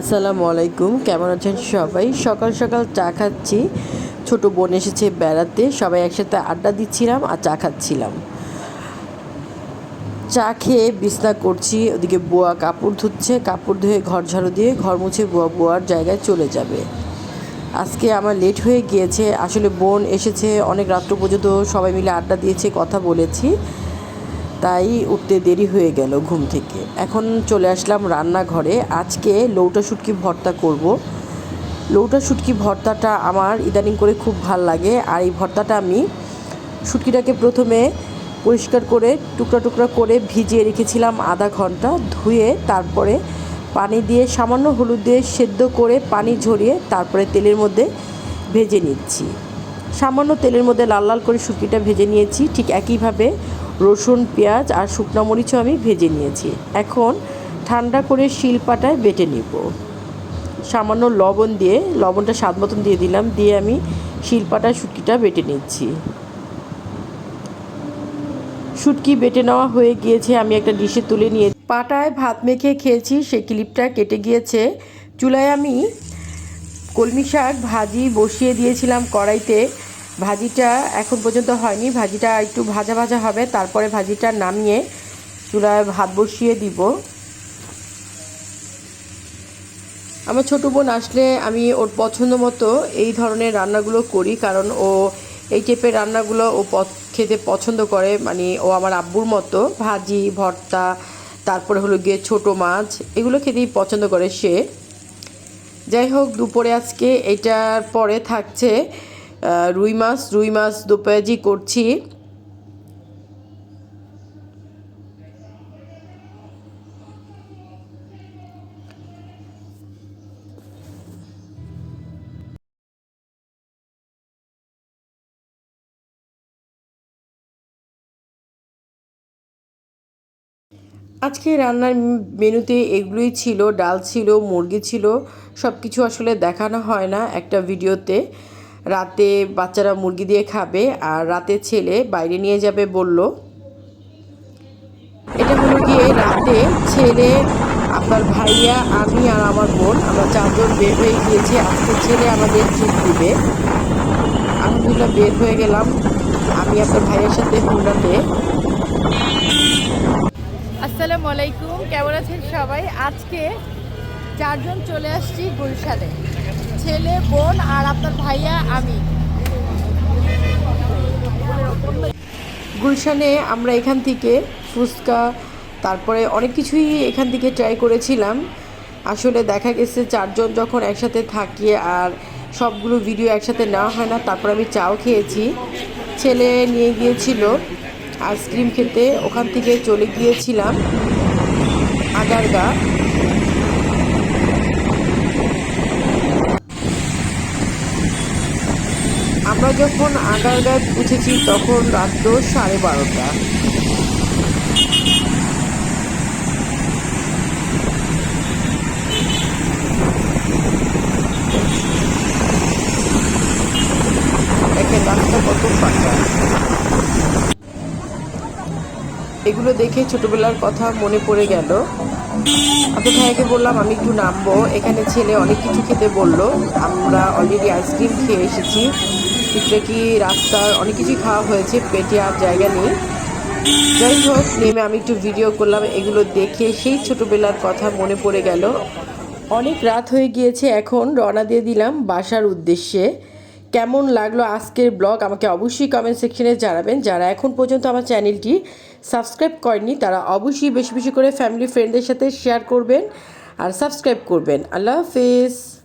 আসসালামু আলাইকুম। কেমন আছেন সবাই? সকাল সকাল চা খাচ্ছি। ছোট বোন এসেছে বেড়াতে। সবাই একসাথে আড্ডা দিচ্ছিলাম আর চা খাচ্ছিলাম। চা খেয়ে বিছনা করছি, ওদিকে বুয়া কাপড় ধুচ্ছে। কাপড় ধুয়ে ঘর ঝাড়ু দিয়ে ঘর মুছে বুয়া বুয়ার জায়গায় চলে যাবে। আজকে আমার লেট হয়ে গিয়েছে। আসলে বোন এসেছে, অনেক রাত্র পর্যন্ত সবাই মিলে আড্ডা দিয়েছে, কথা বলেছি। তাই উঠতে দেরি হয়ে গেল ঘুম থেকে। এখন চলে আসলাম রান্নাঘরে। আজকে লৌটা শুটকি ভর্তা করব। লৌটা শুটকি ভর্তাটা আমার ইদানিং করে খুব ভালো লাগে আর এই ভর্তাটা আমি শুটকিটাকে প্রথমে পরিষ্কার করে, টুকরা টুকরা করে ভিজিয়ে রেখেছিলাম আধা ঘণ্টা। ধুয়ে তারপরে পানি দিয়ে, সামান্য হলুদ দিয়ে সেদ্ধ করে পানি ঝরিয়ে তারপরে তেলের মধ্যে ভেজে নিচ্ছি। সামান্য তেলের মধ্যে লাল লাল করে শুটকিটা ভেজে নিয়েছি। ঠিক একইভাবে রসুন, পেঁয়াজ আর শুকনো মরিচও আমি ভেজে নিয়েছি। এখন ঠান্ডা করে শিলপাটায় বেটে নিব। সামান্য লবণ দিয়ে, লবণটা স্বাদ মতন দিয়ে দিলাম, দিয়ে আমি শিলপাটায় শুটকিটা বেটে নিচ্ছি। শুটকি বেটে নেওয়া হয়ে গিয়েছে, আমি একটা ডিশে তুলে নিয়ে পাটায় ভাত মেখে খেয়েছি সেই ক্লিপটা কেটে গিয়েছে। চুলায় আমি কলমি শাক ভাজি বসিয়ে দিয়েছিলাম কড়াইতে। ভাজিটা এখন পর্যন্ত হয়নি। ভাজিটা একটু ভাজা ভাজা হবে, তারপরে ভাজিটা নামিয়ে চুলায় ভাত বসিয়ে দিব। আমার ছোটো বোন আসলে আমি ওর পছন্দ মতো এই ধরনের রান্নাগুলো করি, কারণ ও এই টাইপের রান্নাগুলো ও খেতে পছন্দ করে। মানে ও আমার আব্বুর মতো, ভাজি, ভর্তা, তারপরে হলো গিয়ে ছোটো মাছ, এগুলো খেতেই পছন্দ করে সে। যাই হোক, দুপুরে আজকে এটার পরে থাকছে রুই মাছ রুই মাছ দুপেজি করছি। আজকে রান্নার মেনুতে এগুলোই ছিল, ডাল ছিল, মুরগি ছিল সব কিছু আসলে দেখানো হয় না একটা ভিডিওতে। রাতে বাচ্চারা মুরগি দিয়ে খাবে আর রাতে ছেলে বাইরে নিয়ে যাবে বলল। এটা হলো গিয়ে রাতে ছেলে, আপনার ভাইয়া, আমি আর আমার বোন, আমরা চারজন বের হয়ে গিয়েছি। আজকে ছেলে আমাদের ট্রিপ দিবে। আলহামদুলিল্লাহ বের হয়ে গেলাম। আমি আপনার ভাইয়ের সাথে হুন্ডাতে। আসসালামু আলাইকুম, কেমন আছেন সবাই? আজকে চারজন চলে আসছি গুলশানে। ছেলে, বোন আর আপনার ভাইয়া, আমি। গুলশানে আমরা এখান থেকে ফুচকা, তারপরে অনেক কিছুই এখান থেকে ট্রাই করেছিলাম। আসলে দেখা গেছে চারজন যখন একসাথে থাকি আর সবগুলো ভিডিও একসাথে নেওয়া হয় না, তারপর আমি চাও খেয়েছি। ছেলে নিয়ে গিয়েছিল আইসক্রিম খেতে, ওখান থেকে চলে গিয়েছিলাম আগারগা। আমরা যখন আগারগায় পৌঁছেছি তখন রাত্র সাড়ে বারোটা। কত এগুলো দেখে ছোটবেলার কথা মনে পড়ে গেল। আপনার ভাইয়াকে বললাম, আমি একটু নামবো। এখানে ছেলে অনেক কিছু খেতে বলল। আমরা অলরেডি আইসক্রিম খেয়ে এসেছি। এটা কি রাস্তার অনেক কিছুই খাওয়া হয়েছে, পেটে আর জায়গা নেই। যাই হোক, নেমে আমি একটু ভিডিও করলাম, এগুলো দেখে সেই ছোটোবেলার কথা মনে পড়ে গেল। অনেক রাত হয়ে গিয়েছে, এখন রওনা দিয়ে দিলাম বাসার উদ্দেশ্যে। কেমন লাগল আজকের ব্লগ? আমাকে অবশ্যই কমেন্ট সেকশনে জানাবেন। যারা এখন পর্যন্ত আমার চ্যানেলটি সাবস্ক্রাইব করেনি তারা অবশ্যই বেশি বেশি করে ফ্যামিলি ফ্রেন্ডদের সাথে শেয়ার করবেন আর সাবস্ক্রাইব করবেন। আল্লাহ হাফিজ।